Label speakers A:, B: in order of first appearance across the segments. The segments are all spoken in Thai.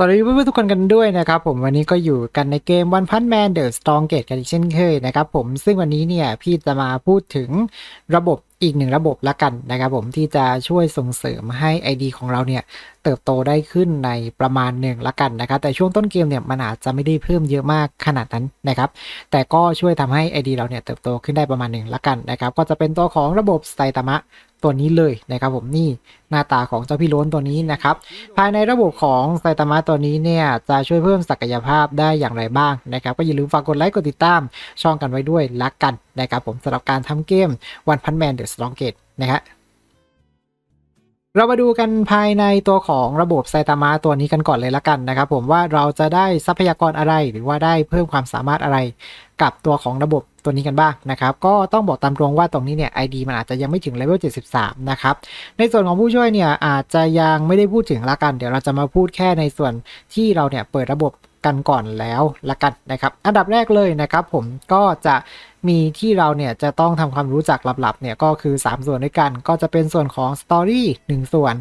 A: สวัสดีเพื่อนๆทุกคนกันด้วยนะครับผมวันนี้ก็อยู่กันในเกม One Punch Man The Strongest กันอีกเช่นเคยนะครับผมซึ่งวันนี้เนี่ยพี่จะมาพูดถึงระบบอีกหนึ่งระบบละกันนะครับผมที่จะช่วยส่งเสริมให้ ID ของเราเนี่ยเติบโตได้ขึ้นในประมาณหนึ่งละกันนะครับแต่ช่วงต้นเกมเนี่ยมันอาจจะไม่ได้เพิ่มเยอะมากขนาดนั้นนะครับแต่ก็ช่วยทำให้ ID เราเนี่ยเติบโตขึ้นได้ประมาณหนึ่งละกันนะครับก็จะเป็นตัวของระบบไซตามะ ตัวนี้เลยนะครับผมนี่หน้าตาของเจ้าพี่ล้นตัวนี้นะครับ ภายในระบบของไซตามะตัวนี้เนี่ยจะช่วยเพิ่มศักยภาพได้อย่างไรบ้างนะครับ ก็อย่าลืมฝากกดไลค์กดติดตามช่องกันไว้ด้วยละกันนะครับผมสำหรับการทำเกม One Punch Man The Strong Gate นะฮะเรามาดูกันภายในตัวของระบบไซตามะตัวนี้กันก่อนเลยละกันนะครับ ผมว่าเราจะได้ทรัพยากรอะไรหรือว่าได้เพิ่มความสามารถอะไรกับตัวของระบบ ตัวนี้กันบ้างนะครับ ก็ต้องบอกตามตรงว่าตรงนี้เนี่ย ID มันอาจจะยังไม่ถึงเลเวล73 นะครับ ในส่วนของผู้ช่วยเนี่ยอาจจะยังไม่ได้พูดถึงละกัน เดี๋ยวเราจะมาพูดแค่ในส่วนที่เราเนี่ยเปิดระบบ กันก่อนแล้วละกันนะครับ อันดับแรกเลยนะครับ ผมก็จะมีที่เราเนี่ยจะต้องทำความรู้จักหลับๆเนี่ยก็คือ 3 ส่วนด้วยกัน ก็จะเป็นส่วนของ Story 1ส่วน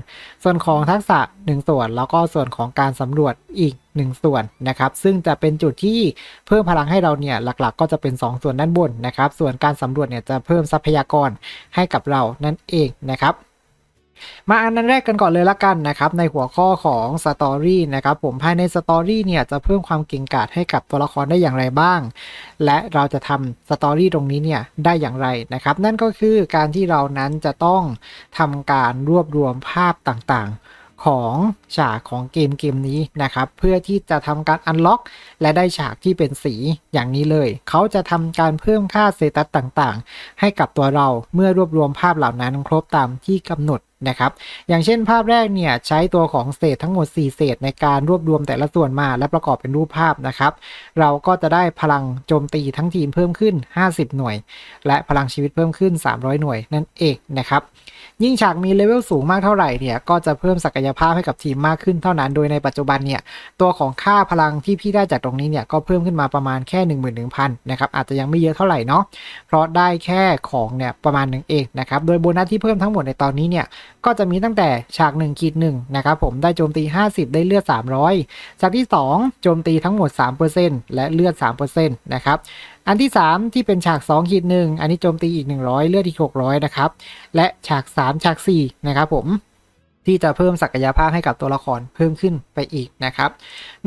A: ส่วนของทักษะ 1 ส่วน แล้วก็ส่วนของการสำรวจอีก 1 ส่วนนะครับ ซึ่งจะเป็นจุดที่เพิ่มพลังให้เราเนี่ยหลักๆ ก็จะเป็น 2 ส่วนด้านบนนะครับ ส่วนการสำรวจเนี่ยจะเพิ่มทรัพยากรให้กับเรานั่นเองนะครับ มาอันนั้นแรกกันก่อนเลยละกันนะครับ ในหัวข้อของสตอรี่นะครับผมภายในสตอรี่เนี่ยจะเพิ่มความเก่งกาจให้กับตัวละครได้อย่างไรบ้าง และเราจะทำสตอรี่ตรงนี้เนี่ยได้อย่างไรนะครับ นั่นก็คือการที่เรานั้นจะต้องทำการรวบรวมภาพต่างๆ ของฉากของเกมเกมนี้นะครับ เพื่อที่จะทำการอันล็อก และได้ฉากที่เป็นสีอย่างนี้เลย เขาจะทำการเพิ่มค่าเซตัสต่างๆ ให้กับตัวเราเมื่อรวบรวมภาพเหล่านั้นครบตามที่กำหนดนะครับ อย่างเช่นภาพแรกเนี่ยใช้ตัวของเศษทั้งหมด 4 เศษในการรวบรวมแต่ละส่วนมาและประกอบเป็นรูปภาพนะครับ เราก็จะได้พลังโจมตีทั้งทีมเพิ่มขึ้น 50 หน่วย และพลังชีวิตเพิ่มขึ้น 300 หน่วยนั่นเองนะครับ ยิ่งฉากมีเลเวลสูงมากเท่าไหร่เนี่ยก็จะเพิ่มศักยภาพให้กับทีมมากขึ้นเท่านั้น โดยในปัจจุบันเนี่ยตัวของค่าพลังที่พี่ได้จากตรงนี้เนี่ยก็เพิ่มขึ้นมาประมาณแค่ 11,000นะครับอาจจะยังไม่เยอะเท่าไหร่เนาะเพราะได้แค่ของเนี่ยประมาณหนึ่งเองนะครับโดยโบนัสที่เพิ่มทั้งหมดในตอนนี้เนี่ย ก็จะมีตั้งแต่ฉาก1ขีด1นะครับผมได้โจมตี 50 ได้เลือด 300ฉากที่ 2 โจมตีทั้งหมด 3%และเลือด 3%นะครับอันที่ 3 ที่เป็นฉาก2ขีด1อันนี้โจมตีอีก 100 เลือดอีก 600 นะครับ และฉาก 3 ฉาก4นะครับผม ที่จะเพิ่มศักยภาพให้กับตัวละครเพิ่มขึ้นไปอีกนะครับ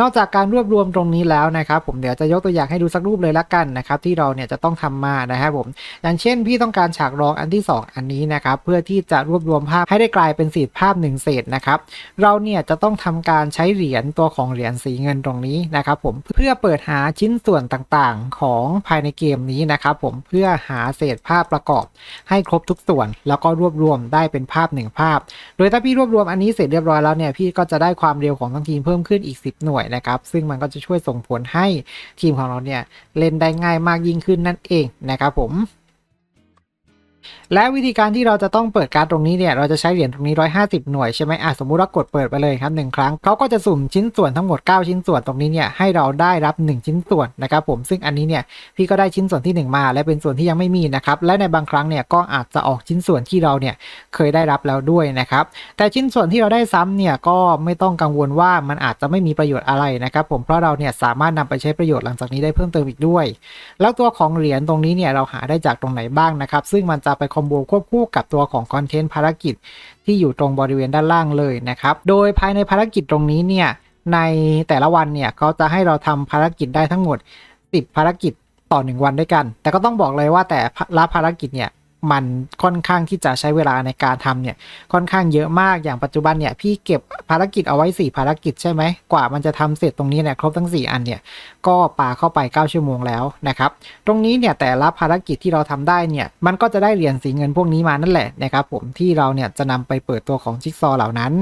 A: นอกจากการรวบรวมตรงนี้แล้วนะครับ ผมเดี๋ยวจะยกตัวอย่างให้ดูสักรูปเลยละกันนะครับ ที่เราเนี่ยจะต้องทำมานะครับผมอย่างเช่น พี่ต้องการฉากรองอันที่ 2 อันนี้นะครับ เพื่อที่จะรวบรวมภาพให้ได้กลายเป็นสีภาพหนึ่งเศษนะครับ เราเนี่ยจะต้องทำการใช้เหรียญตัวของเหรียญสีเงินตรงนี้นะครับ ผมเพื่อเปิดหาชิ้นส่วนต่างๆ ของภายในเกมนี้นะครับ ผมเพื่อหาเศษภาพประกอบ ให้ครบทุกส่วน แล้วก็รวบรวมได้เป็นภาพหนึ่งภาพ โดยถ้าพี่รวบรวมอันนี้เสร็จเรียบร้อยแล้วเนี่ยพี่ก็จะได้ความเร็วของทั้งทีมเพิ่มขึ้นอีก 10 หน่วยนะครับ ซึ่งมันก็จะช่วยส่งผลให้ทีมของเราเนี่ยเล่นได้ง่ายมากยิ่งขึ้นนั่นเองนะครับผม และวิธีการที่เราจะต้องเปิดการ์ดตรงนี้เนี่ยเราจะใช้เหรียญตรงนี้ 150 หน่วยใช่ไหมอะสมมุติว่ากดเปิดไปเลยครับหนึ่งครั้งเขาก็จะสุ่มชิ้นส่วนทั้งหมด 9 ชิ้นส่วนตรงนี้เนี่ยให้เราได้รับ 1 ชิ้นส่วนนะครับผมซึ่งอันนี้เนี่ยพี่ก็ได้ชิ้นส่วนที่ 1 มา และเป็นส่วนที่ยังไม่มีนะครับและในบางครั้งเนี่ยก็อาจจะออกชิ้นส่วนที่เราเนี่ยเคยได้รับแล้วด้วยนะครับแต่ชิ้นส่วนที่เราได้ซ้ำเนี่ยก็ไม่ต้องกังวลว่ามันอาจจะไม่มีประโยชน์อะไรนะครับผมเพราะเราเนี่ยสามารถนำไปใช้ประโยชน์หลังจากนี้ได้เพิ่มเติมอีกด้วย แล้วตัวของเหรียญตรงนี้เนี่ยเราหาได้จากตรงไหนบ้างนะครับซึ่งมันจะไปคอมโบควบคู่กับตัวของคอนเทนต์ภารกิจที่อยู่ตรงบริเวณด้านล่างเลยนะครับ โดยภายในภารกิจตรงนี้เนี่ยในแต่ละวันเนี่ยเขาจะให้เราทำภารกิจได้ทั้งหมด 10 ภารกิจต่อ 1 วันด้วยกัน แต่ก็ต้องบอกเลยว่าแต่ละภารกิจเนี่ย มันค่อนข้างที่จะใช้เวลาในการทำเนี่ยค่อนข้างเยอะมากอย่างปัจจุบันเนี่ยพี่เก็บภารกิจเอาไว้ 4 ภารกิจใช่ไหมกว่ามันจะทำเสร็จตรงนี้เนี่ยครบทั้ง 4 อันเนี่ยก็ปาเข้าไป 9 ชั่วโมงแล้วนะครับตรงนี้เนี่ยแต่ละภารกิจที่เราทำได้เนี่ยมันก็จะได้เหรียญสีเงินพวกนี้มานั่นแหละนะครับผมที่เราเนี่ยจะนำไปเปิดตัวของจิ๊กซอว์เหล่านั้น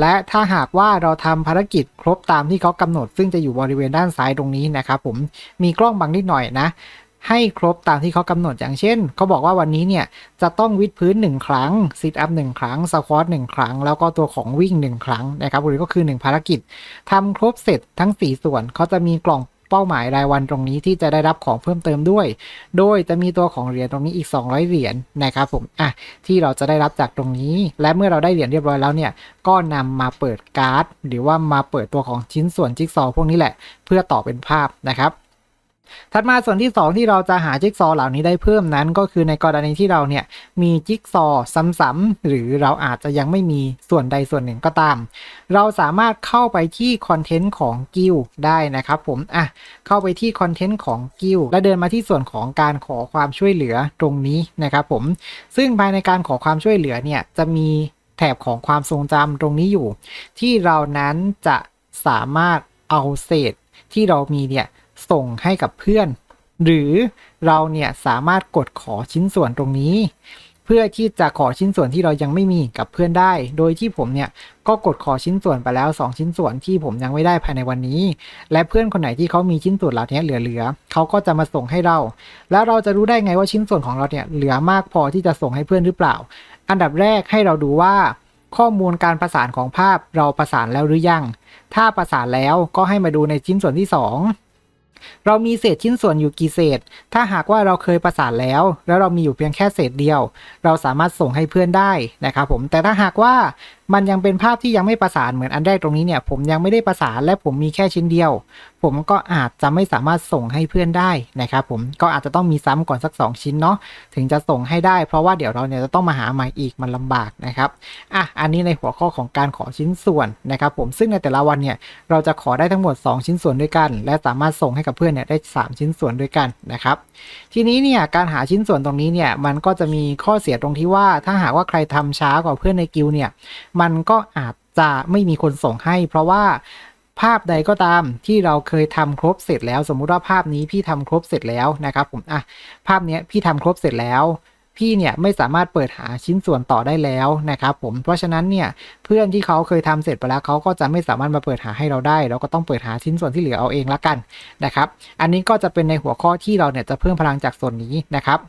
A: และถ้าหากว่าเราทำภารกิจครบตามที่เขากำหนด ซึ่งจะอยู่บริเวณด้านซ้ายตรงนี้นะครับผมมีกล้องบังนิดหน่อยนะ ให้ครบตามที่เขากำหนดอย่างเช่นเขาบอกว่าวันนี้เนี่ยจะต้องวิดพื้น 1 ครั้งซิทอัพ1ครั้งสควอต1ครั้ง แล้วก็ตัวของวิ่ง 1 ครั้งนะครับหรือก็คือ 1 ภารกิจทำครบเสร็จทั้ง 4 ส่วนเขาจะมีกล่องเป้าหมายรายวันตรงนี้ที่จะได้รับของเพิ่มเติมด้วย โดยจะมีตัวของเหรียญตรงนี้อีก 200 เหรียญนะครับผม อะ ที่เราจะได้รับจากตรงนี้ และเมื่อเราได้เหรียญเรียบร้อยแล้วเนี่ย ก็นำมาเปิดการ์ด หรือว่ามาเปิดตัวของชิ้นส่วนจิ๊กซอว์พวกนี้แหละ เพื่อต่อเป็นภาพนะครับ ถัดมาส่วนที่ 2 ที่เราจะหาจิ๊กซอว์เหล่านี้ได้เพิ่มนั้นก็คือในกรณีที่เราเนี่ยมีจิ๊กซอว์ซ้ำๆหรือเราอาจจะยังไม่มีส่วนใดส่วนหนึ่งก็ตาม เราสามารถเข้าไปที่คอนเทนต์ของกิลได้นะครับผมอะเข้าไปที่คอนเทนต์ของกิลและเดินมาที่ส่วนของการขอความช่วยเหลือตรงนี้นะครับผม ซึ่งภายในการขอความช่วยเหลือเนี่ยจะมีแถบของความทรงจำตรงนี้อยู่ ที่เรานั้นจะสามารถเอาเศษที่เรามีเนี่ย ส่งให้กับเพื่อน หรือเราเนี่ยสามารถกดขอชิ้นส่วนตรงนี้ เพื่อที่จะขอชิ้นส่วนที่เรายังไม่มีกับเพื่อนได้ โดยที่ผมเนี่ยก็กดขอชิ้นส่วนไปแล้ว 2 ชิ้นส่วนที่ผมยังไม่ได้ภายในวันนี้ และเพื่อนคนไหนที่เขามีชิ้นส่วนเหล่านี้เหลือๆเขาก็จะมาส่งให้เรา แล้วเราจะรู้ได้ไงว่าชิ้นส่วนของเราเนี่ยเหลือมากพอที่จะส่งให้เพื่อนหรือเปล่า อันดับแรกให้เราดูว่าข้อมูลการประสานของภาพเราประสานแล้วหรือยัง ถ้าประสานแล้วก็ให้มาดูในชิ้นส่วนที่ 2 เรามีเศษชิ้นส่วนอยู่กี่เศษ ถ้าหากว่าเราเคยประสานแล้ว แล้วเรามีอยู่เพียงแค่เศษเดียว เราสามารถส่งให้เพื่อนได้นะครับผม แต่ถ้าหากว่ามันยังเป็นภาพที่ยังไม่ประสานเหมือนอันแรกตรงนี้เนี่ย ผมยังไม่ได้ประสานและผมมีแค่ชิ้นเดียว ผมก็อาจจะไม่สามารถส่งให้เพื่อนได้นะครับผมก็อาจจะต้องมีซ้ำก่อนสัก 2 ชิ้นเนาะถึงจะส่งให้ได้ เพราะว่าเดี๋ยวเราเนี่ยจะต้องมาหาใหม่อีกมันลำบากนะครับอะอันนี้ในหัวข้อของการขอชิ้นส่วนนะครับผมซึ่งในแต่ละวันเนี่ยเราจะขอได้ทั้งหมด 2 ชิ้นส่วนด้วยกัน และสามารถส่งให้กับเพื่อนเนี่ยได้ 3 ชิ้นส่วนด้วยกันนะครับทีนี้เนี่ยการหาชิ้นส่วนตรงนี้เนี่ยมันก็จะมีข้อเสียตรงที่ว่า ถ้าหากว่าใครทำช้ากว่าเพื่อนในกิลด์เนี่ยมันก็อาจจะไม่มีคนส่งให้ เพราะว่า ภาพใดก็ตามที่เราเคยทำครบเสร็จแล้ว สมมุติว่าภาพนี้พี่ทำครบเสร็จแล้วนะครับผมอะภาพนี้พี่ทำครบเสร็จแล้วพี่เนี่ยไม่สามารถเปิดหาชิ้นส่วนต่อได้แล้วนะครับผมเพราะฉะนั้นเนี่ยเพื่อนที่เขาเคยทำเสร็จไปแล้วเขาก็จะไม่สามารถมาเปิดหาให้เราได้ เราก็ต้องเปิดหาชิ้นส่วนที่เหลือเอาเองละกันนะครับ อันนี้ก็จะเป็นในหัวข้อที่เราเนี่ยจะเพิ่มพลังจากส่วนนี้นะครับ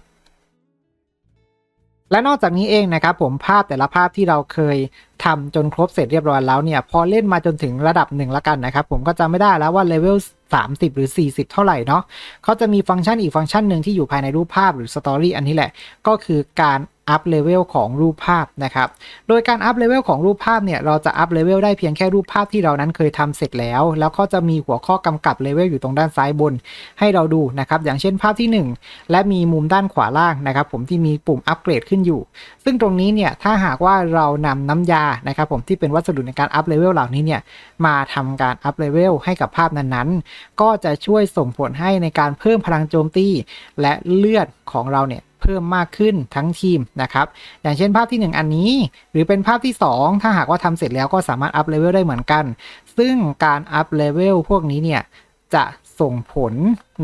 A: และนอกจากนี้เองนะครับผมภาพแต่ละภาพที่เราเคย ทำจนครบเสร็จเรียบร้อยแล้วเนี่ย พอเล่นมาจนถึงระดับหนึ่งละกันนะครับ ผมก็จะไม่ได้แล้วว่าเลเวล30 หรือ 40 เท่าไหร่เนาะเขาจะมีฟังก์ชันอีกฟังก์ชันหนึ่งที่อยู่ภายในรูปภาพหรือสตอรี่อันนี้แหละ ก็คือการอัพเลเวลของรูปภาพนะครับ โดยการอัพเลเวลของรูปภาพเนี่ยเราจะอัพเลเวลได้เพียงแค่รูปภาพที่เรานั้นเคยทำเสร็จแล้ว แล้วก็จะมีหัวข้อกำกับเลเวลอยู่ตรงด้านซ้ายบน ให้เราดูนะครับ อย่างเช่นภาพที่ 1 และมีมุมด้านขวาล่างนะครับ ผมที่มีปุ่มอัปเกรดขึ้นอยู่ ซึ่งตรงนี้เนี่ยถ้าหากว่าเรานำน้ำยานะครับผมที่เป็นวัสดุในการอัพเลเวลเหล่านี้เนี่ยมาทำการอัพเลเวลให้กับภาพนั้นๆ ก็จะช่วยส่งผลให้ในการเพิ่มพลังโจมตี และเลือดของเราเนี่ยเพิ่มมากขึ้นทั้งทีมนะครับ อย่างเช่นภาพที่ 1 อันนี้ หรือเป็นภาพที่ 2 ถ้าหากว่าทำเสร็จแล้วก็สามารถอัพเลเวลได้เหมือนกัน ซึ่งการอัพเลเวลพวกนี้เนี่ยจะ ส่งผล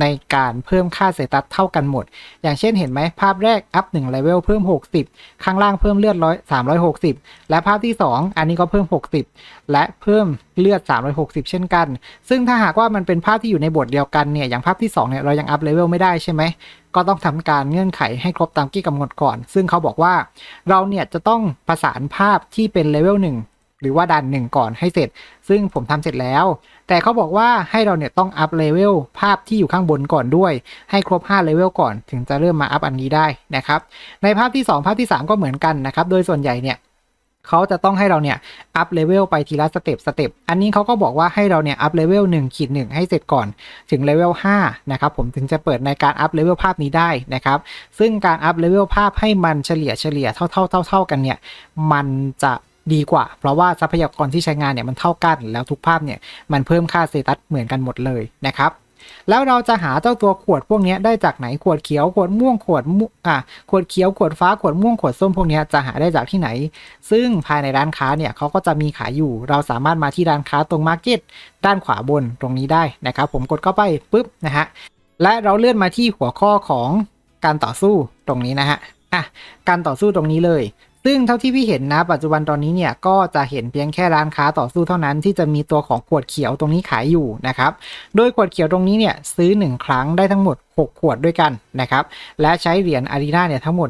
A: ในการเพิ่มค่าเซตัสเท่ากันหมด อย่างเช่นเห็นไหมภาพแรกอัพ1เลเวลเพิ่ม 60 ข้างล่างเพิ่มเลือด100 360 และภาพที่ 2 อันนี้ก็เพิ่ม 60 และเพิ่มเลือด 360 เช่นกัน ซึ่งถ้าหากว่ามันเป็นภาพที่อยู่ในบทเดียวกันเนี่ยอย่างภาพที่2เนี่ยเรายังอัพเลเวลไม่ได้ใช่ไหมก็ต้องทำการเงื่อนไขให้ครบตามที่กำหนดก่อน ซึ่งเขาบอกว่าเราเนี่ยจะต้องประสานภาพที่เป็นเลเวลหนึ่ง หรือว่าดันหนึ่งก่อนให้เสร็จ ซึ่งผมทำเสร็จแล้ว แต่เขาบอกว่าให้เราเนี่ยต้องอัพเลเวลภาพที่อยู่ข้างบนก่อนด้วย ให้ครบ5เลเวลก่อนถึงจะเริ่มมาอัพอันนี้ได้นะครับ ในภาพที่ 2 ภาพที่ 3 ก็เหมือนกันนะครับ โดยส่วนใหญ่เนี่ยเขาจะต้องให้เราเนี่ยอัพเลเวลไปทีละสเต็ปสเต็ปอันนี้เขาก็บอกว่าให้เราเนี่ยอัพเลเวล1ขีด1ให้เสร็จก่อนถึงเลเวล5นะครับผมถึงจะเปิดในการอัพเลเวลภาพนี้ได้นะครับ ซึ่งการอัพเลเวลภาพให้มันเฉลี่ยเฉลี่ยเท่าเท่าเท่าเท่ากันเนี่ยมันจะ ดีกว่า เพราะว่าทรัพยากรที่ใช้งานเนี่ยมันเท่ากัน แล้วทุกภาพเนี่ยมันเพิ่มค่าสเตตัสเหมือนกันหมดเลยนะครับแล้วเราจะหาเจ้าตัวขวดพวกนี้ได้จากไหนขวดเขียวขวดม่วงขวดม่งอะขวดเขียวขวดฟ้าขวดม่วงขวดส้มพวกนี้จะหาได้จากที่ไหน ซึ่งภายในร้านค้าเนี่ยเขาก็จะมีขายอยู่ เราสามารถมาที่ร้านค้าตรงมาร์เก็ตด้านขวาบนตรงนี้ได้นะครับ ผมกดเข้าไปปุ๊บนะฮะและเราเลื่อนมาที่หัวข้อของการต่อสู้ตรงนี้นะฮะอะการต่อสู้ตรงนี้เลย ซึ่งเท่าที่พี่เห็นนะ ปัจจุบันตอนนี้เนี่ยก็จะเห็นเพียงแค่ร้านค้าต่อสู้เท่านั้นที่จะมีตัวของขวดเขียวตรงนี้ขายอยู่นะครับ โดยขวดเขียวตรงนี้เนี่ยซื้อ 1 ครั้งได้ทั้งหมด6 ขวดด้วยกันนะครับ และใช้เหรียญอารีนาเนี่ยทั้งหมด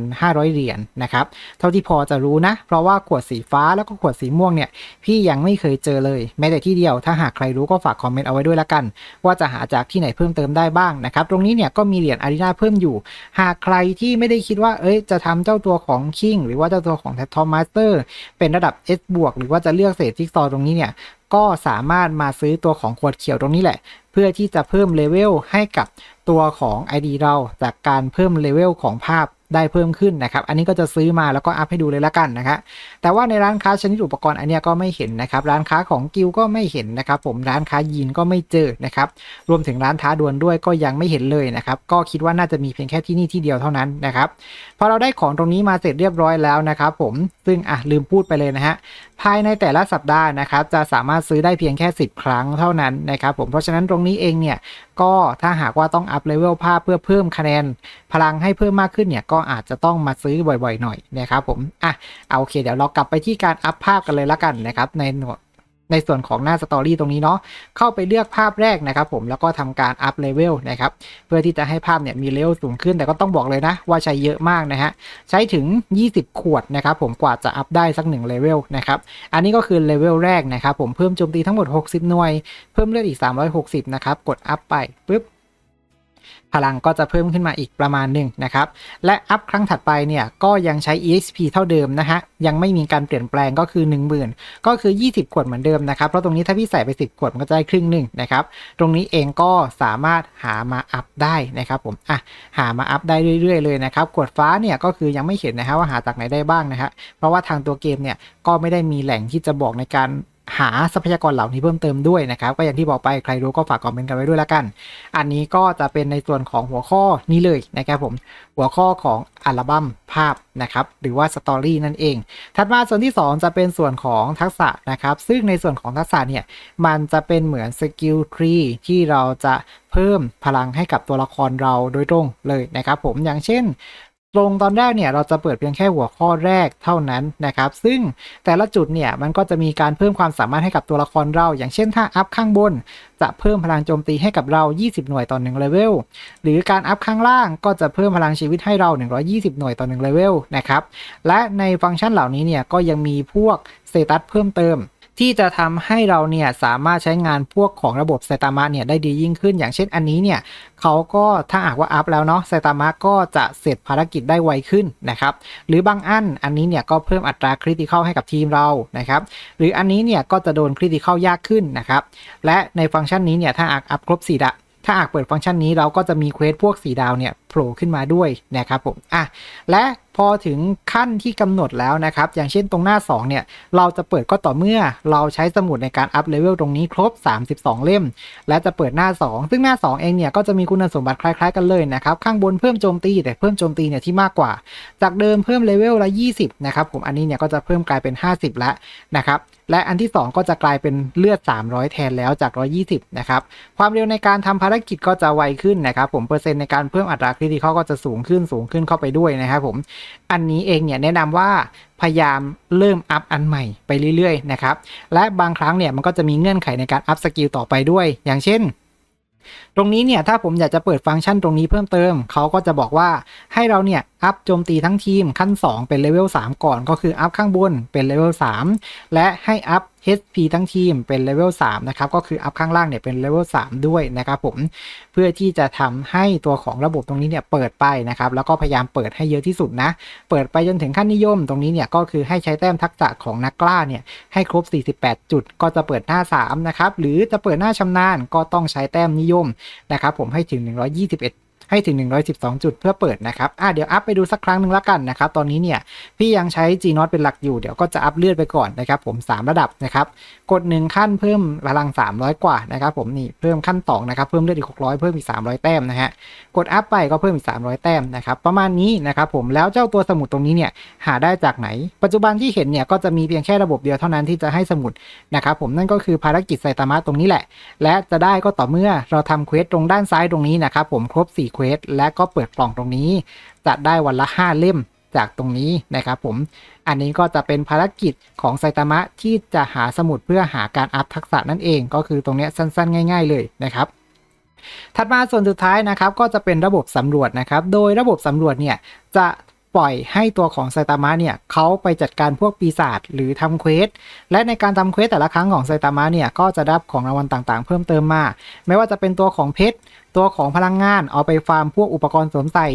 A: 1,500 เหรียญนะครับ เท่าที่พอจะรู้นะ เพราะว่าขวดสีฟ้าแล้วก็ขวดสีม่วงเนี่ย พี่ยังไม่เคยเจอเลยแม้แต่ที่เดียว ถ้าหากใครรู้ก็ฝากคอมเมนต์เอาไว้ด้วยละกัน ว่าจะหาจากที่ไหนเพิ่มเติมได้บ้างนะครับ ตรงนี้เนี่ยก็มีเหรียญอารีนาเพิ่มอยู่ หากใครที่ไม่ได้คิดว่าเอ้ยจะทำเจ้าตัวของคิงหรือว่าเจ้าตัวของแททอมมาสเตอร์เป็นระดับ S บวกหรือว่าจะเลือกเศษจิ๊กซอตรงนี้เนี่ย ก็สามารถมาซื้อตัวของขวดเขียวตรงนี้แหละ เพื่อที่จะเพิ่มเลเวลให้กับตัวของ ID เราจากการเพิ่มเลเวลของภาพ ได้เพิ่มขึ้นนะครับ อันนี้ก็จะซื้อมาแล้วก็อัพให้ดูเลยละกันนะครับแต่ว่าในร้านค้าชนิดอุปกรณ์อันนี้ก็ไม่เห็นนะครับ ร้านค้าของกิลก็ไม่เห็นนะครับ ผมร้านค้ายีนก็ไม่เจอนะครับ รวมถึงร้านท้าดวลด้วยก็ยังไม่เห็นเลยนะครับ ก็คิดว่าน่าจะมีเพียงแค่ที่นี่ที่เดียวเท่านั้นนะครับ พอเราได้ของตรงนี้มาเสร็จเรียบร้อยแล้วนะครับผม ซึ่งอะลืมพูดไปเลยนะฮะ ภายในแต่ละสัปดาห์นะครับ จะสามารถซื้อได้เพียงแค่ 10 ครั้งเท่านั้นนะครับผม เพราะฉะนั้นตรงนี้เองเนี่ย ก็ถ้าหากว่าต้องอัพเลเวลภาพเพื่อเพิ่มคะแนนพลังให้เพิ่มมากขึ้นเนี่ยก็อาจจะต้องมาซื้อบ่อยๆหน่อยนะครับผมอะเอาโอเค เดี๋ยวเรากลับไปที่การอัพภาพกันเลยละกันนะครับในในส่วนของหน้าสตอรี่ตรงนี้เนาะเข้าไปเลือกภาพแรกนะครับผมแล้วก็ทำการอัพเลเวลนะครับเพื่อที่จะให้ภาพเนี่ยมีเลเวลสูงขึ้นแต่ก็ต้องบอกเลยนะ ว่าใช้เยอะมากนะฮะใช้ถึง 20 ขวดนะครับผมกว่าจะอัพได้สัก1เลเวลนะครับอันนี้ก็คือเลเวลแรกนะครับผมเพิ่มโจมตีทั้งหมด 60 หน่วย เพิ่มเลือดอีก 360 นะครับกดอัพไปปุ๊บ พลังก็จะเพิ่มขึ้นมาอีกประมาณหนึ่งนะครับ และอัพครั้งถัดไปเนี่ยก็ยังใช้ EXP เท่าเดิมนะฮะ ยังไม่มีการเปลี่ยนแปลงก็คือ 10,000 ก็คือ 20 ขวดเหมือนเดิมนะครับ เพราะตรงนี้ถ้าพี่ใส่ไป 10 ขวดมันก็จะได้ครึ่งหนึ่งนะครับ ตรงนี้เองก็สามารถหามาอัพได้นะครับผม อะ หามาอัพได้เรื่อยๆเลยนะครับ ขวดฟ้าเนี่ยก็คือยังไม่เห็นนะฮะว่าหาจากไหนได้บ้างนะฮะ เพราะว่าทางตัวเกมเนี่ยก็ไม่ได้มีแหล่งที่จะบอกในการ หาทรัพยากรเหล่านี้เพิ่มเติมด้วยนะครับ ก็อย่างที่บอกไปใครรู้ก็ฝากคอมเมนต์กันไว้ด้วยละกัน อันนี้ก็จะเป็นในส่วนของหัวข้อนี้เลยนะครับผม หัวข้อของอัลบั้มภาพนะครับ หรือว่าสตอรี่นั่นเอง ถัดมาส่วนที่ 2 จะเป็นส่วนของทักษะนะครับ ซึ่งในส่วนของทักษะเนี่ย มันจะเป็นเหมือนสกิลทรีที่เราจะเพิ่มพลังให้กับตัวละครเราโดยตรงเลยนะครับผม อย่างเช่น ตรงตอนแรกเนี่ยเราจะเปิดเพียงแค่หัวข้อแรกเท่านั้นนะครับ ซึ่งแต่ละจุดเนี่ยมันก็จะมีการเพิ่มความสามารถให้กับตัวละครเรา อย่างเช่นถ้าอัพข้างบน จะเพิ่มพลังโจมตีให้กับเรา 20 หน่วยต่อ1เลเวลหรือการอัพข้างล่างก็จะเพิ่มพลังชีวิตให้เรา 120 หน่วยต่อ1เลเวลนะครับและในฟังก์ชันเหล่านี้เนี่ยก็ยังมีพวกสเตตัสเพิ่มเติม ที่จะทำให้เราเนี่ยสามารถใช้งานพวกของระบบไซตามะเนี่ยได้ดียิ่งขึ้น อย่างเช่นอันนี้เนี่ยเขาก็ถ้าหากว่าอัพแล้วเนาะไซตามะก็จะเสร็จภารกิจได้ไวขึ้นนะครับ หรือบางอันอันนี้เนี่ยก็เพิ่มอัตราคริติคอลให้กับทีมเรานะครับ หรืออันนี้เนี่ยก็จะโดนคริติคอลยากขึ้นนะครับ และในฟังก์ชันนี้เนี่ยถ้าหากอัพครบ4ดะถ้าหากเปิดฟังก์ชันนี้เราก็จะมีเควสพวกสีดาวเนี่ย โผล่ขึ้นมาด้วยนะครับผมอะและพอถึงขั้นที่กำหนดแล้วนะครับ อย่างเช่นตรงหน้า 2 เนี่ย เราจะเปิดก็ต่อเมื่อเราใช้สมุดในการอัพเลเวลตรงนี้ครบ 32 เล่ม และจะเปิดหน้า 2 ซึ่งหน้า 2 เองเนี่ยก็จะมีคุณสมบัติคล้ายๆกันเลยนะครับ ข้างบนเพิ่มโจมตีแต่เพิ่มโจมตีเนี่ยที่มากกว่า จากเดิมเพิ่มเลเวลละ 20 นะครับผมอันนี้เนี่ยก็จะเพิ่มกลายเป็น 50 แล้วนะครับและอันที่ 2 ก็จะกลายเป็นเลือด 300 แทนแล้วจาก 120 นะครับ ความเร็วในการทำภารกิจก็จะไวขึ้นนะครับผมเปอร์เซ็นต์ในการเพิ่มอัตราคริติคอลก็จะสูงขึ้นสูงขึ้นเข้าไปด้วยนะครับผมอันนี้เองเนี่ยแนะนำว่าพยายามเริ่มอัพอันใหม่ไปเรื่อยๆนะครับและบางครั้งเนี่ยมันก็จะมีเงื่อนไขในการอัพสกิลต่อไปด้วย อย่างเช่นตรงนี้เนี่ยถ้าผมอยากจะเปิดฟังก์ชันตรงนี้เพิ่มเติม เขาก็จะบอกว่าให้เราเนี่ยอัพโจมตีทั้งทีมขั้น 2 เป็นเลเวล3 ก่อนก็คืออัพข้างบนเป็นเลเวล3และให้อัพ HP ทั้งทีมเป็นเลเวล3นะครับก็คืออัพข้างล่างเนี่ยเป็นเลเวล3ด้วยนะครับผมเพื่อที่จะทำให้ตัวของระบบตรงนี้เนี่ยเปิดไปนะครับแล้วก็พยายามเปิดให้เยอะที่สุดนะ เปิดไปจนถึงขั้นนิยม ตรงนี้เนี่ยก็คือให้ใช้แต้มทักษะของนักกล้าเนี่ยให้ครบ 48 จุด ก็จะเปิดหน้า3นะครับหรือจะเปิดหน้าชำนาญก็ต้องใช้แต้มนิยมนะครับผมให้ถึง 121 ให้ถึง 112 จุดเพื่อเปิดนะครับอะเดี๋ยวอัพไปดูสักครั้งหนึ่งละกันนะครับ ตอนนี้เนี่ยพี่ยังใช้ G n o t เป็นหลักอยู่ เดี๋ยวก็จะอัพเลือดไปก่อนนะครับผม 3 ระดับนะครับ กด 1 ขั้นเพิ่มพลัง 300 กว่านะครับผมนี่เพิ่มขั้น2นะครับ เพิ่มเลือดอีก 600 เพิ่มอีก 300 แต้มนะฮะ กดอัพไปก็เพิ่มอีก 300 แต้มนะครับ ประมาณนี้นะครับผม แล้วเจ้าตัวสมุดตรงนี้เนี่ยหาได้จากไหน ปัจจุบันที่เห็นเนี่ยก็จะมีเพียงแค่ระบบเดียวเท่านั้นที่จะให้สมุดนะครับผมนั่นก็คือภารกิจไซตามะตรงนี้แหละ และจะได้ก็ต่อเมื่อเราทำเควสตรงด้านซ้ายตรงนี้นะครับผมครบ4เควสและก็เปิดกล่องตรงนี้ จะได้วันละ 5 เล่มจากตรงนี้นะครับผม อันนี้ก็จะเป็นภารกิจของไซตามะที่จะหาสมุดเพื่อหาการอัพทักษะนั่นเอง ก็คือตรงนี้สั้นๆ ง่าย ๆ เลยนะครับถัดมาส่วนสุดท้ายนะครับก็จะเป็นระบบสำรวจนะครับ โดยระบบสำรวจเนี่ยจะ ปล่อยให้ตัวของไซตามะเนี่ยเขาไปจัดการพวกปีศาจหรือทำเควสและในการทำเควสแต่ละครั้งของไซตามะเนี่ยก็จะรับของรางวัลต่างๆ เพิ่มเติมมา ไม่ว่าจะเป็นตัวของเพชรตัวของพลังงานเอาไปฟาร์มพวกอุปกรณ์สวมใส่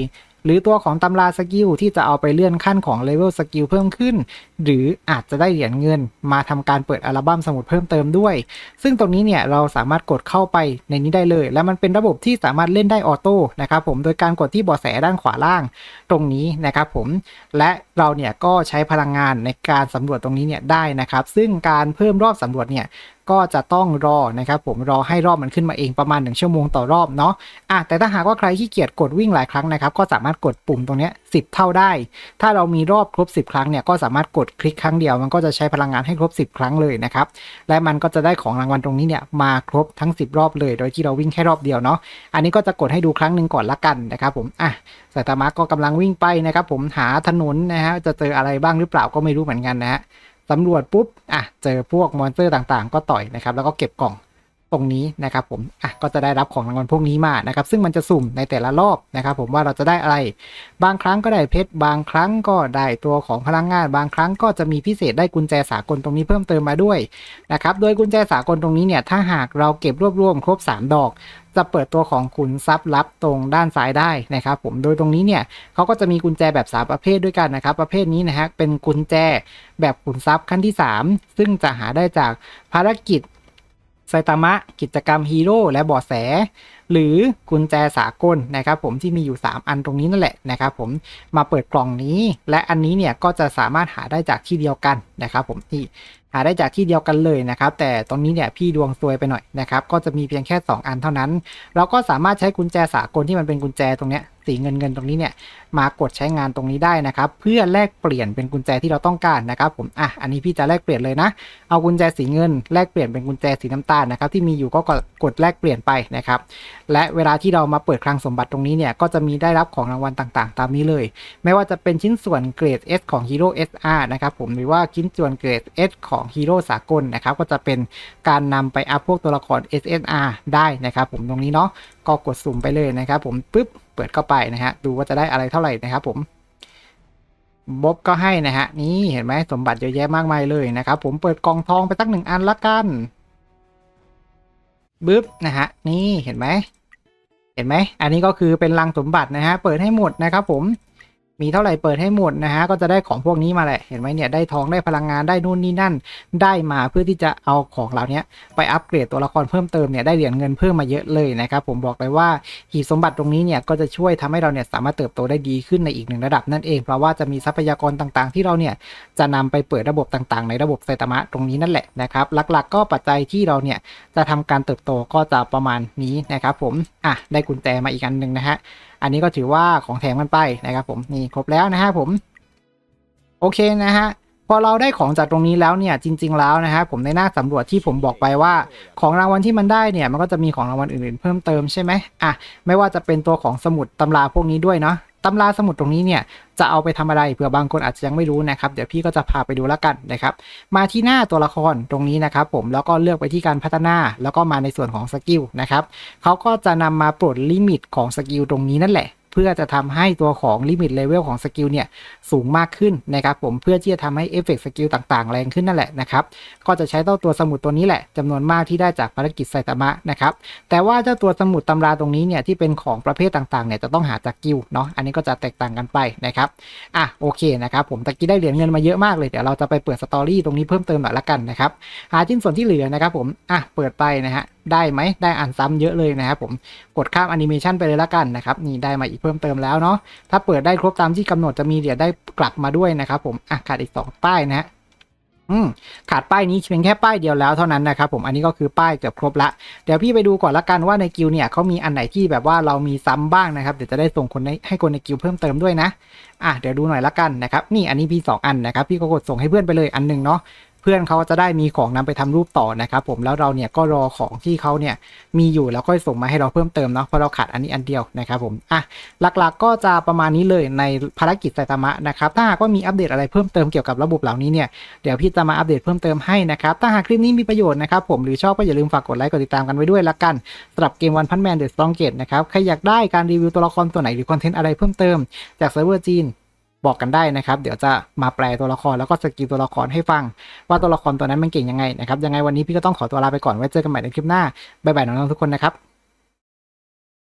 A: หรือตัวของตำราสกิลที่จะเอาไปเลื่อนขั้นของเลเวลสกิลเพิ่มขึ้น หรืออาจจะได้เหรียญเงิน มาทำการเปิดอัลบั้มสมุดเพิ่มเติมด้วย ซึ่งตรงนี้เนี่ยเราสามารถกดเข้าไปในนี้ได้เลย และมันเป็นระบบที่สามารถเล่นได้ออโต้นะครับผมโดยการกดที่บาะแสด้านขวาล่างตรงนี้นะครับผมและเราเนี่ยก็ใช้พลังงานในการสำรวจตรงนี้เนี่ยได้นะครับ ซึ่งการเพิ่มรอบสำรวจเนี่ย ก็จะต้องรอนะครับผมรอให้รอบมันขึ้นมาเองประมาณ 1 ชั่วโมงต่อรอบเนาะอะแต่ถ้าหากว่าใครขี้เกียจกดวิ่งหลายครั้งนะครับก็สามารถกดปุ่มตรงนี้10 เท่าได้ ถ้าเรามีรอบครบ 10 ครั้งเนี่ยก็สามารถกดคลิกครั้งเดียว มันก็จะใช้พลังงานให้ครบ 10 ครั้งเลยนะครับและมันก็จะได้ของรางวัลตรงนี้เนี่ยมาครบทั้ง 10 รอบเลย โดยที่เราวิ่งแค่รอบเดียวเนาะอันนี้ก็จะกดให้ดูครั้งหนึ่งก่อนละกันนะครับผมอะสายตามะก็กำลังวิ่งไปนะครับผมหาถนนนะฮะจะเจออะไรบ้างหรือเปล่าก็ไม่รู้เหมือนกันนะฮะ สำรวจปุ๊บอะเจอพวกมอนสเตอร์ต่างๆ ก็ต่อยนะครับแล้วก็เก็บกล่องตรงนี้นะครับผมอะก็จะได้รับของรางวัลพวกนี้มานะครับซึ่งมันจะสุ่มในแต่ละรอบนะครับผมว่าเราจะได้อะไร บางครั้งก็ได้เพชรบางครั้งก็ได้ตัวของพลังงาน บางครั้งก็จะมีพิเศษได้กุญแจสากลตรงนี้เพิ่มเติมมาด้วยนะครับโดยกุญแจสากลตรงนี้เนี่ยถ้าหากเราเก็บรวบรวมครบ 3 ดอก จะเปิดตัวของขุนทรัพย์ลับตรงด้านซ้ายได้นะครับผมโดยตรงนี้เนี่ยเขาก็จะมีกุญแจแบบสามประเภทด้วยกันนะครับ ประเภทนี้นะฮะเป็นกุญแจแบบขุนทรัพย์ขั้นที่ 3 ซึ่งจะหาได้จากภารกิจไซตามะ กิจกรรมฮีโร่และบาะแสหรือกุญแจสากลนะครับผมที่มีอยู่ 3 อันตรงนี้นั่นแหละนะครับผมมาเปิดกล่องนี้ และอันนี้เนี่ยก็จะสามารถหาได้จากที่เดียวกันนะครับผมที่หาได้จากที่เดียวกันเลยนะครับ แต่ตรงนี้เนี่ยพี่ดวงซวยไปหน่อยนะครับ ก็จะมีเพียงแค่ 2 อันเท่านั้น เราก็สามารถใช้กุญแจสากลที่มันเป็นกุญแจตรงเนี้ยสีเงินเงินตรงนี้เนี่ยมากดใช้งานตรงนี้ได้นะครับ เพื่อแลกเปลี่ยนเป็นกุญแจที่เราต้องการนะครับ ผมอะอันนี้พี่จะแลกเปลี่ยนเลยนะ เอากุญแจสีเงิน แลกเปลี่ยนเป็นกุญแจสีน้ำตาลนะครับ ที่มีอยู่ก็กดแลกเปลี่ยนไปนะครับ และเวลาที่เรามาเปิดคลังสมบัติตรงนี้เนี่ย ก็จะมีได้รับของรางวัลต่างๆ ตามนี้เลย ไม่ว่าจะเป็นชิ้นส่วนเกรด S ของ Hero SR นะครับผมหรือว่าชิ้นส่วนเกรด S ของ Hero สากลนะครับก็จะเป็นการนำไปอัพพวกตัวละคร SSR ได้นะครับผมตรงนี้เนาะก็กดสุ่มไปเลยนะครับผมปึ๊บเปิดเข้าไปนะฮะดูว่าจะได้อะไรเท่าไหร่นะครับผมบ๊อบก็ให้นะฮะนี่เห็นไหมสมบัติเยอะแยะมากมายเลยนะครับผมเปิดกล่องทองไปสักหนึ่งอันละกันบึ๊บนะฮะนี่เห็นไหม เห็นไหม อันนี้ก็คือเป็นลังสมบัตินะฮะ เปิดให้หมดนะครับผม มีเท่าไหร่เปิดให้หมดนะฮะก็จะได้ของพวกนี้มาแหละเห็นไหมเนี่ยได้ทองได้พลังงานได้นู่นนี่นั่น ได้มาเพื่อที่จะเอาของเหล่านี้ไปอัปเกรดตัวละครเพิ่มเติมเนี่ยได้เหรียญเงินเพิ่มมาเยอะเลยนะครับผมบอกเลยว่าหีบสมบัติตรงนี้เนี่ยก็จะช่วยทำให้เราเนี่ยสามารถเติบโตได้ดีขึ้นในอีกหนึ่งระดับนั่นเองเพราะว่าจะมีทรัพยากรต่างๆ ที่เราเนี่ยจะนำไปเปิดระบบต่างๆ ในระบบไซตามะตรงนี้นั่นแหละนะครับหลักๆ ก็ปัจจัยที่เราเนี่ยจะทำการเติบโตก็จะประมาณนี้นะครับผมอะได้กุญแจมาอีกอันหนึ่งนะฮะอันนี้ก็ถือว่าของแถมกันไปนะครับผมนี่ครบแล้วนะฮะผม โอเคนะฮะพอเราได้ของจากตรงนี้แล้วเนี่ยจริง ๆ แล้วนะฮะผมในหน้าสำรวจที่ผมบอกไปว่า ของรางวัลที่มันได้เนี่ยมันก็จะมีของรางวัลอื่นๆ เพิ่มเติมใช่ไหมอะไม่ว่าจะเป็นตัวของสมุดตำราพวกนี้ด้วยเนาะ ตำราสมุดตรงนี้เนี่ยจะเอาไปทำอะไรเผื่อบางคนอาจจะยังไม่รู้นะครับ เดี๋ยวพี่ก็จะพาไปดูแล้วกันนะครับ มาที่หน้าตัวละครตรงนี้นะครับผมแล้วก็เลือกไปที่การพัฒนา แล้วก็มาในส่วนของสกิลนะครับเขาก็จะนำมาปลดลิมิตของสกิลตรงนี้นั่นแหละ เพื่อจะทำให้ตัวของลิมิตเลเวลของสกิลเนี่ยสูงมากขึ้นนะครับผมเพื่อที่จะทำให้เอฟเฟกต์สกิลต่างๆ แรงขึ้นนั่นแหละนะครับก็จะใช้เจ้าตัวสมุดตัวนี้แหละจำนวนมากที่ได้จากภารกิจไซตามะนะครับแต่ว่าเจ้าตัวสมุดตำราตรงนี้เนี่ยที่เป็นของประเภทต่างๆเนี่ยจะต้องหาจากกิลเนาะอันนี้ก็จะแตกต่างกันไปนะครับอะโอเคนะครับผมตะกี้ได้เหรียญเงินมาเยอะมากเลยเดี๋ยวเราจะไปเปิดสตอรี่ตรงนี้เพิ่มเติมหน่อยละกันนะครับหาชิ้นส่วนที่เหลือนะครับผมอะเปิดไปนะฮะ ได้ไหมได้อ่านซ้ำเยอะเลยนะครับผมกดข้ามแอนิเมชันไปเลยละกันนะครับนี่ได้มาอีกเพิ่มเติมแล้วเนาะถ้าเปิดได้ครบตามที่กำหนดจะมีเหรียญได้กลับมาด้วยนะครับผมอะขาดอีกสองป้ายนะฮะอืมขาดป้ายนี้เพียงแค่ป้ายเดียวแล้วเท่านั้นนะครับผมอันนี้ก็คือป้ายเกือบครบละเดี๋ยวพี่ไปดูก่อนละกันว่าในกิลเนี่ยเขามีอันไหนที่แบบว่าเรามีซ้ำบ้างนะครับเดี๋ยวจะได้ส่งคนให้ใหคนในกิลเพิ่มเติมด้วยนะอะเดี๋ยวดูหน่อยละกันนะครับนี่อันนี้พี่สองอันนะครับพี่ก็กดส่งให้เพื่อนไปเลยอันหนึ่งเนาะ พื่อนเขาจะได้มีของนำไปทำรูปต่อนะครับผมแล้วเราเนี่ยก็รอของที่เขาเนี่ยมีอยู่แล้วก็ส่งมาให้เราเพิ่มเติมเนาะเพราะเราขาดอันนี้อันเดียวนะครับผมอะหลักๆก็จะประมาณนี้เลยในภารกิจไซตามะนะครับถ้าหากว่ามีอัปเดตอะไรเพิ่มเติมเกี่ยวกับระบบเหล่านี้เนี่ยเดี๋ยวพี่จะมาอัปเดตเพิ่มเติมให้นะครับถ้าหากคลิปนี้มีประโยชน์นะครับผมหรือชอบก็อย่าลืมฝากกดไลค์กดติดตามกันไว้ด้วยละกันสำหรับเกมวันพันแมนเดอะสตองเกตนะครับใครอยากได้การรีวิวตัวละครตัวไหนหรือคอนเทนต์อะไรเพิ่มเติมจากเซิร์ฟเวอร์จีน บอกกันได้นะครับ เดี๋ยวจะมาแปลตัวละครแล้วก็สกิลตัวละครให้ฟัง ว่าตัวละครตัวนั้นมันเก่งยังไงนะครับยังไงวันนี้พี่ก็ต้องขอตัวลาไปก่อนไว้เจอกันใหม่ในคลิปหน้าบ๊ายบายน้องๆทุกคนนะครับ